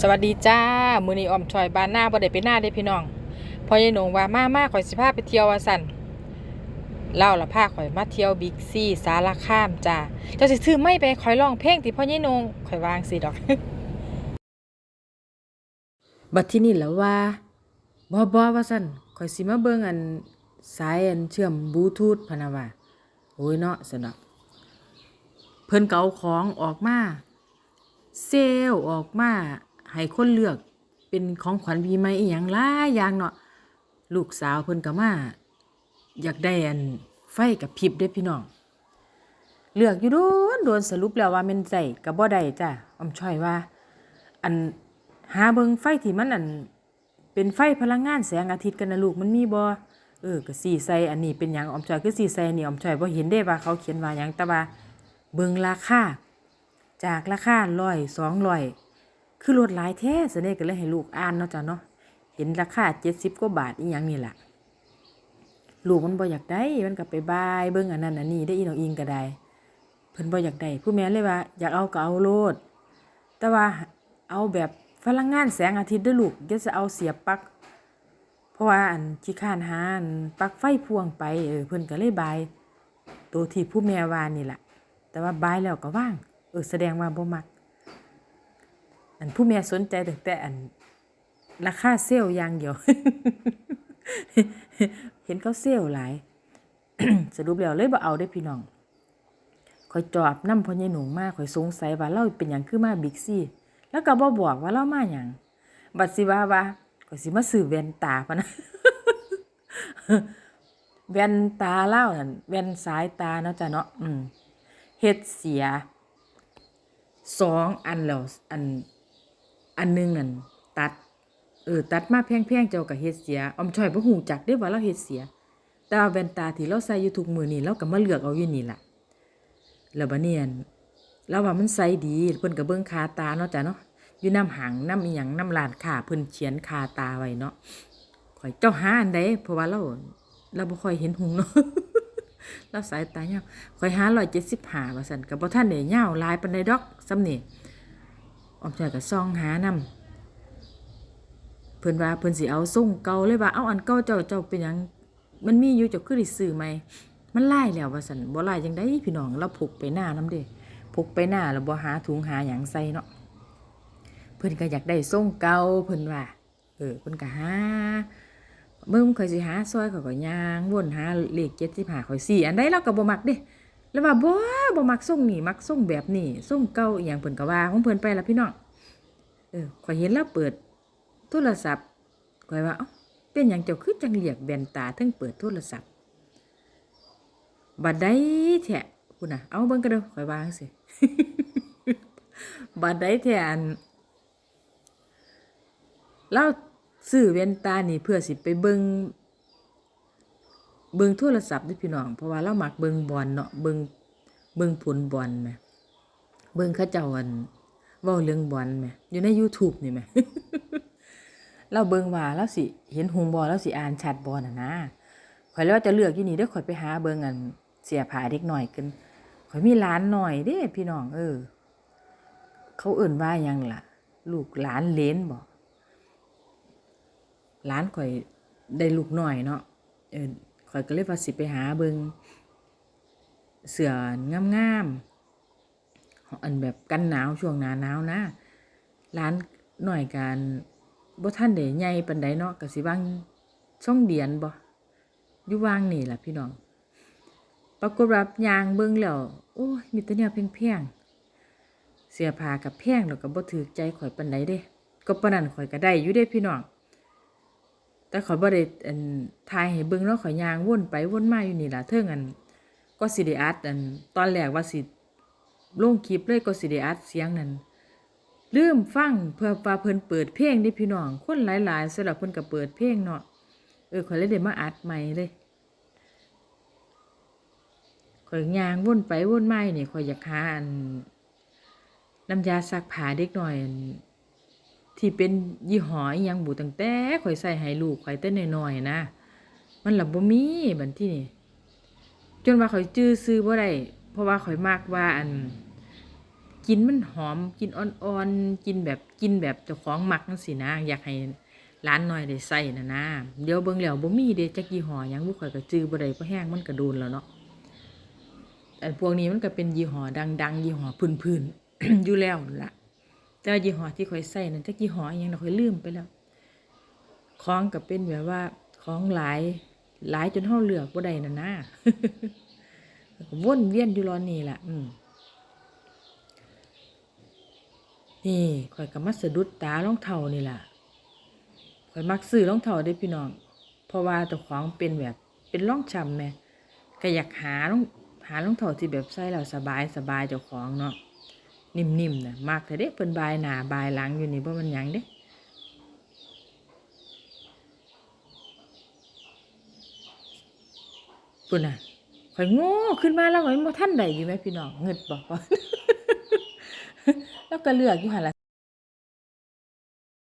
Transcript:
สวัสดีจ้า มือนีออมชอยบ้านหน้าบ่ได้ไปหน้าเด้พี่น้องพอยายหนงว่ามามาข่อยสิพาไปเที่ยวว่าสั่นเล่าละพาข่อยมาเที่ยวบิ๊กซีสารคามจ้าเจ้าสิซื้อไม่ไปข่อยร้องเพลงที่พ่อยายหนงข่อยวางสิดอก บัดที่นี่แล้วว่าบ่บ่ว่าสั่นข่อยสิมาเบิ่งอันสายอันเชื่อมบลูทูธพนะว่าโอ้ยเนาะสนอกเพิ่นเกเอาของออกมาเซลล์ออกมา ให้คนเลือกเป็นของขวัญปีใหม่อีหยังหลายอย่างเนาะลูกสาวเพิ่นก็มาอยากได้อันไฟกับพริบเด้พี่น้อง เลือกอยู่โดนโดนสรุปแล้วว่าแม่นใส่ก็บ่ได้จ้ะอมช่อยว่า อันหาเบิงไฟที่มันอันเป็นไฟพลังงานแสงอาทิตย์กันนะลูกมันมีบ่เออก็สีใส่อันนี้เป็นหยังอมช่อยคือสีใส่นนี่ออมช่อยบ่เห็นได้ว่าเขาเขียนว่าหยังแต่ว่าเบิงราคาจากราคาร้อยสองร้อย คือลดหลายแท้เสน่ห์ก็เลยให้ลูกอ่านเนาะจ้ะเนาะเห็นราคาเจ็ดสิบกว่าบาทอีหยังนี่แหละลูกมันบ่อยากได้ มันก็ไปบายเบิ่งอันนั้นอันนี้ได้อีน้องอิงก็ได้ เพิ่นบ่อยากได้ผู้แม่เลยว่า อยากเอาก็เอาโลด แต่ว่าเอาแบบพลังงานแสงอาทิตย์ด้วยลูกอย่าจะเอาเสียบปลั๊กเพราะว่าอันขี้ข้านหาอันปลั๊กไฟพ่วงไปเออเพิ่นก็เลยบายตัวที่ผู้แม่วานี่แหละแต่ว่าบายแล้วก็ว่าง เออแสดงว่าบ่มัก อันผู้แม่สนใจแต่แต่อันราคาเซลล์อย่างเดียว เห็นเขาเซลล์หลาย สรุปแล้วเลยบ่เอาได้พี่น้องคอยจอบนำพ่อใหญ่หนูมากคอยสงสัยว่าเราเป็นหยังคือมาบิ๊กซี่ แล้วก็บ่บอกว่าเรามาหยังบัดสิว่าว่าก็สิมาซื้อแว่นตาพะนะแว่นตาเล่านั่นแว่นสายตาเนาะจ้ะเนาะอืมเฮ็ดเสียสองอันแล้วอัน อันหนึงนั่นตัด เออตัดมาแพงๆเจ้าก็เฮ็ดเสียอมช่อยบ่ฮู้จักเด้ว่าเราเฮ็ดเสีย แต่ว่าแว่นตาที่เราใส่อยู่ทุกมื้อนี้เราก็มาเลือกเอาอยู่นี่ล่ะแล้วบัดนี้อันเราว่ามันใส่ดีเพิ่นก็เบิ่งคาตาเนาะจ้ะเนาะอยู่น้ำหางน้ำอีหยังน้ำร้านค้าเพิ่นเขียนคาตาไว้เนาะข่อยเจ้าหาอันใดเพราะว่าเราเราบ่ค่อยเห็นหุงเนาะเราสายตายาวข่อยหาร้อยเจ็ดสิบห้าว่าสันกับบ่ท่านเนี่ยาวหลายปันไดดอกซ้ำนี่ ออมใจกับซองหานำเพิ่นว่าเพิ่นสิเอาส่งเก่าเลยว่าเอาอันเก่าเจ้าเจ้าเป็นหยังมันมีอยู่เจ้าคือได้ซื้อไหมมันลายแล้วว่าสันบ่ลายจังไดพี่น้องเราพกไปหน้านํเด้พกไปหน้าแล้วบ่หาถุงหาหยังใส่เนาะเพิ่นก็อยากได้ส่งเก่าเพิ่นว่าเออเพิ่นก็หาเบิ่งข่อยสิหาซอยข่อยก็ย่างวนหาเลข75ข่อยสี่อันใดเราก็บ่มักเด้ แล้วว่าบ่บ่มักส่งนี่มักส่งแบบนี้ส่งเก่าอีหยังเพิ่นก็ว่าของเพิ่นไปล่ะพี่น้องเออข่อยเห็นแล้วเปิดโทรศัพท์ข่อยว่าเอ้าเป็นหยังเจ้าคือจังเรียกแว่นตาถึงเปิดโทรศัพท์บัดใดแท้พุ่นน่ะเอาเบิ่งกันเด้อข่อยว่าจังซี่บัดใดแท้อันเราซื้อแว่นตานี่เพื่อสิไปเบิง เบิงโทรศัพท์ด้วยพี่น้อง เพราะว่าเรามักเบิงบอลเนาะเบิงเบิงผลบอลแหมเบิงเขาเจ้าอันเว้าเรื่องบอลแหมอยู่ใน YouTube นี่แหมเราเบิงว่าเราสิเห็นหุงบอลเราสิอ่านชัดบอลน่ะนะข่อยแล้วาจะเลือกอยู่นี่เด้อข่อยไปหาเบิงอันเสียผ้าเด็กหน่อยกันข่อยมีหลานหน่อยเด้พี่น้องเออ เขาเอิ่นว่ายังล่ะ ลูกหลานเลนบ่ร้านข่อยได้ลูกหน่อยเนาะเออ ข่อยก็เลยว่าสิไปหาเบิงเสื้องามๆอันแบบกันหนาวช่วงหนาหนาวนะ ร้านหน่อยกันบ่ท่านได้ใหญ่ปานใดเนาะก็สิวางช่องเดียนบ่อยู่วางนี่ล่ะพี่น้อง ปรากฏว่ายางเบิ่งแล้วโอ้ยมีแต่แนวแพงๆเสื้อผ้ากับแพงแล้วก็บ่ถูกใจข่อยปานใดเด้ ก็ปานนั้นข่อยก็ได้อยู่เด้พี่น้อง แต่ข่อยบ่ได้อันทายให้เบิ่งเนาะข่อยยางวนไปวนมาอยู่นี่ล่ะเทิงอันก็สิได้อัดอันตอนแรกว่าสิลงคลิปเลยก็สิได้อัดเสียงนั้นลืมฟังเพื่อว่าเพิ่นเปิดเพลงเด้พี่น้องคนหลายๆสำหรับเพิ่นก็เปิดเพลงเนาะเออข่อยเลยได้มาอัดใหม่เลยข่อยยางวนไปวนมาอยู่นี่ข่อยอยากหาอันน้ำยาซักผ้าเด็กหน้อยอ ที่เป็นยี่ห้อยังบูตั้งแต่ข่อยใส่ให้ลูกข่อยแต่น้อยๆนะ มันหละบ่มีบัดที่นี่จนว่าข่อยจื้อซื้อบ่ได้เพราะว่าข่อยมักว่าอันกินมันหอมกินอ่อนๆกินแบบกินแบบเจ้าของมักจังซี่นะ อยากให้ร้านน้อยได้ใส่นะนะเดี๋ยวเบิ่งแล้วบ่มีเด้จักยี่ห้อยังบ่ค่อยก็จื้อบ่ได้เพราะแห้งมันก็โดนแล้วเนาะแต่พวกนี้มันก็เป็นยี่ห้อดัง ๆ ยี่ห้อพื้นๆอยู่แล้วล่ะ แต่ว่ายี่ห้อที่ข่อยใส่นั่นจักยี่ห้ออิหยังน่ะข่อยลืมไปแล้วของก็เป็นแบบว่าของหลายหลายจนเฮาเลือกบ่ได้นั่นนะวนเวียนอยู่รอนนี่แหละอืมนี่ข่อยก็มาสะดุดตารองเท้านี่ล่ะข่อยมักซื้อรองเท้าเด้พี่น้องเพราะว่าเจ้าของเป็นแบบเป็นร่องช้ำแม่ก็อยากหารองหารองเท้าที่แบบใส่แล้วสบายสบายเจ้าของเนาะ นิ่มๆนะมากแต่เด็กเพิ่นบายหนาบายหลังอยู่นี่เพราะมันยังเด้ปุ่นอะข่อยโง่ขึ้นมาแล้วข่อยบ่ทันใดอยู่ไหมพี่น้องเงิดบอกว่าแล้วก็เลือกอยู่หันละ